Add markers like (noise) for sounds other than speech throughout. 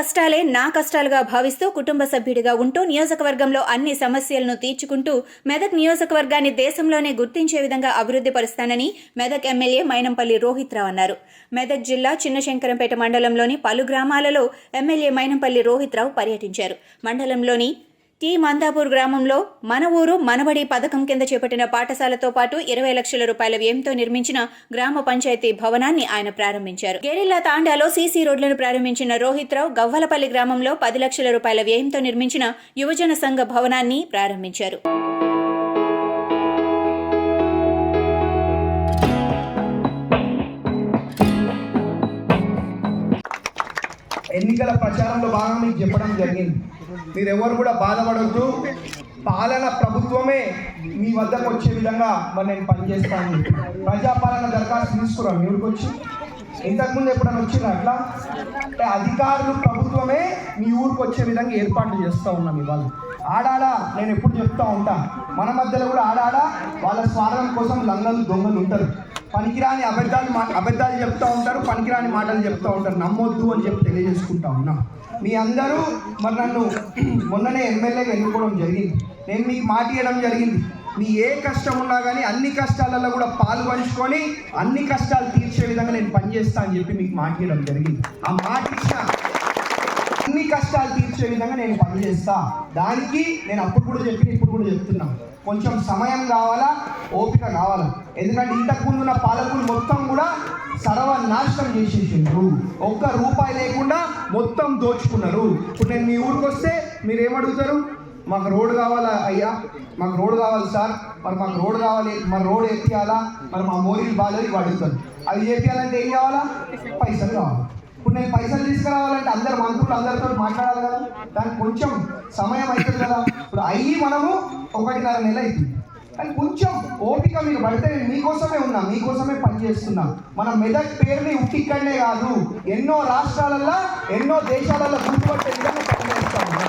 కష్టాలే నా కష్టాలుగా భావిస్తూ కుటుంబ సభ్యుడిగా ఉంటూ నియోజకవర్గంలో అన్ని సమస్యలను తీర్చుకుంటూ మెదక్ నియోజకవర్గాన్ని దేశంలోనే గుర్తించే విధంగా అభివృద్ధి పరుస్తానని మెదక్ ఎమ్మెల్యే మైనంపల్లి రోహిత్ రావు అన్నారు. మెదక్ జిల్లా చిన్నశంకరంపేట మండలంలోని పలు గ్రామాలలో ఎమ్మెల్యే మైనంపల్లి రోహిత్ రావు పర్యటించారు. మండలంలోని టి మందాపూర్ గ్రామంలో మన ఊరు మనబడి పథకం కింద చేపట్టిన పాఠశాలతో పాటు ఇరవై లక్షల రూపాయల వ్యయంతో నిర్మించిన గ్రామ పంచాయతీ భవనాన్ని ఆయన ప్రారంభించారు. గెరిల్లా తాండాలో సీసీ రోడ్లను ప్రారంభించిన రోహిత్ రావు గవ్వలపల్లి గ్రామంలో పది లక్షల రూపాయల వ్యయంతో నిర్మించిన యువజన సంఘ భవనాన్ని ప్రారంభించారు. ఎన్నికల ప్రచారంలో భాగంగా మీకు చెప్పడం జరిగింది. మీరెవరు కూడా బాధపడద్దు. పాలన ప్రభుత్వమే మీ వద్దకు వచ్చే విధంగా మరి నేను పనిచేస్తాను. ప్రజాపాలన దరఖాస్తు తీసుకురా మీ ఊరికి వచ్చి. ఇంతకుముందు ఎప్పుడైనా వచ్చినా అట్లా? అంటే అధికారులు ప్రభుత్వమే మీ ఊరికి వచ్చే విధంగా ఏర్పాట్లు చేస్తూ ఉన్నాం ఇవాళ. ఆడాడ? నేను ఎప్పుడు చెప్తా ఉంటా. మన మధ్యలో కూడా ఆడాడ? వాళ్ళ స్వార్థం కోసం లంగలు దొంగలు ఉంటారు. పనికిరాని అబద్ధాలు మా అబద్ధాలు చెప్తూ ఉంటారు పనికిరాని మాటలు చెప్తూ ఉంటారు. నమ్మొద్దు అని చెప్పి తెలియజేసుకుంటా ఉన్నా. మీ అందరూ మరి నన్ను (clears throat) మొన్ననే ఎమ్మెల్యేగా ఎన్నుకోవడం జరిగింది. నేను మీకు మాట ఇవ్వడం జరిగింది. మీ ఏ కష్టం ఉన్నా కానీ అన్ని కష్టాలలో కూడా పాలు పంచుకొని అన్ని కష్టాలు తీర్చే విధంగా నేను పనిచేస్తా అని చెప్పి మీకు మాట ఇవ్వడం జరిగింది. ఆ మాట ఇచ్చిన అన్ని కష్టాలు తీర్చే విధంగా నేను పనిచేస్తా. దానికి నేను అప్పుడు కూడా చెప్పి ఇప్పుడు కూడా చెప్తున్నాను కొంచెం సమయం కావాలా? ఓపిక కావాలా? ఎందుకంటే ఇంతకుముందు ఉన్న పాలకులు మొత్తం కూడా సర్వనాశనం చేసేసిండ్రు. ఒక్క రూపాయి లేకుండా మొత్తం దోచుకున్నారు. ఇప్పుడు నేను మీ ఊరికి వస్తే మీరు ఏమడుగుతారు? మాకు రోడ్ కావాలా అయ్యా? మాకు రోడ్ కావాలి సార్. మరి మాకు రోడ్ కావాలి మరి రోడ్ ఎప్పియాలా మరి మా మోరీలు బాగాలేదు ఇవి అడుగుతారు అవి చేపియాలంటే ఏం కావాలా? పైసలు కావాలి. ఇప్పుడు నేను పైసలు తీసుకురావాలంటే అందరు మంత్రులు అందరితో మాట్లాడాలి కదా. దానికి కొంచెం సమయం అవుతుంది కదా. ఇప్పుడు అయ్యి మనము ఒకటిన్నర నెల అవుతుంది కానీ కొంచెం ఓపిక మీరు పడితే మీకోసమే ఉన్నా మీకోసమే పనిచేస్తున్నా మన మెదక్ పేరుని ఉట్టిక్కడనే కాదు ఎన్నో రాష్ట్రాలల్లో ఎన్నో దేశాలలో గుర్తుపట్టే విధంగా పనిచేస్తా ఉన్నాం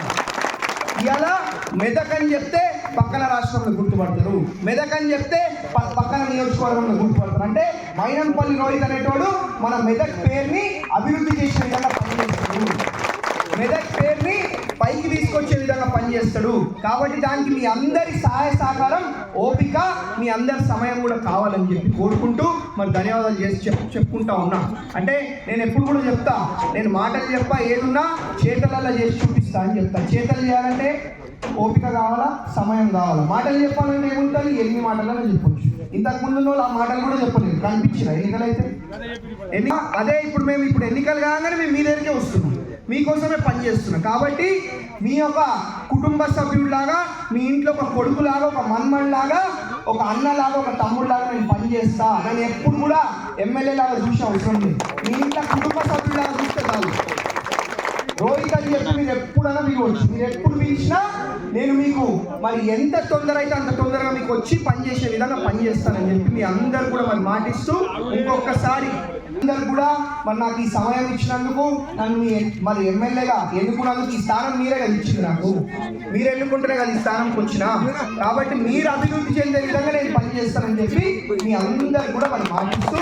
ఇవాళ మెదక్ అని చెప్తే పక్కన రాష్ట్రంలో గుర్తుపడతారు. మెదక్ అని చెప్తే ప- పక్కన నియోజకవర్గంలో గుర్తుపడతారు. అంటే మైనంపల్లి రోహిత్ అనేటోడు మన మెదక్ పేరుని అభివృద్ధి చేసే విధంగా పనిచేస్తాడు మెదక్ పేరుని పైకి తీసుకొచ్చే చేస్తాడు. కాబట్టి దానికి మీ అందరి సహాయ సహకారం ఓపిక మీ అందరి సమయం కూడా కావాలని చెప్పి కోరుకుంటూ మరి ధన్యవాదాలు చేసి చెప్ చెప్పుకుంటా ఉన్నా. అంటే నేను ఎప్పుడు కూడా చెప్తా నేను మాటలు చెప్పా ఏదున్నా చేతలలో చేసి చూపిస్తా అని చెప్తా. చేతలు చేయాలంటే ఓపిక కావాలా సమయం కావాలా? మాటలు చెప్పాలంటే ఏముంటుంది? ఎన్ని మాటలను చెప్పొచ్చు. ఇంతకు ముందు వాళ్ళు ఆ మాటలు కూడా చెప్పలేదు కనిపించిన ఎన్నికలైతే. ఎన్ని అదే ఇప్పుడు మేము ఇప్పుడు ఎన్నికలు కాగానే మేము మీ దగ్గరికే వస్తున్నాం. మీకోసమే పనిచేస్తున్నాం కాబట్టి మీ యొక్క కుటుంబ సభ్యుడిలాగా మీ ఇంట్లో ఒక కొడుకులాగా ఒక మన్మడిలాగా ఒక అన్నలాగా ఒక తమ్ముడిలాగా నేను పనిచేస్తా నేను ఎప్పుడు కూడా ఎమ్మెల్యే లాగా చూసే అవసరం లేదు. మీ ఇంట్లో కుటుంబ సభ్యుడిలాగా చూస్తే కాదు రోహిత్ అని చెప్పి మీరు ఎప్పుడైనా మీకు వచ్చు మీరు ఎప్పుడు పిలిచినా నేను మీకు మరి ఎంత తొందర అయితే అంత తొందరగా మీకు వచ్చి పనిచేసే విధంగా పనిచేస్తానని చెప్పి మీ అందరు కూడా మరి మాటిస్తూ ఇంకొకసారి అందరు కూడా మరి నాకు ఈ సమయం ఇచ్చినందుకు నన్ను మరి ఎమ్మెల్యేగా ఎన్నుకున్నందుకు ఈ స్థానం మీరే కదా ఇచ్చింది నాకు. మీరు ఎన్నుకుంటేనే కదా ఈ స్థానంకి వచ్చిన. కాబట్టి మీరు అభివృద్ధి చెందే విధంగా నేను పనిచేస్తానని చెప్పి మీ అందరు కూడా మరి మాటిస్తూ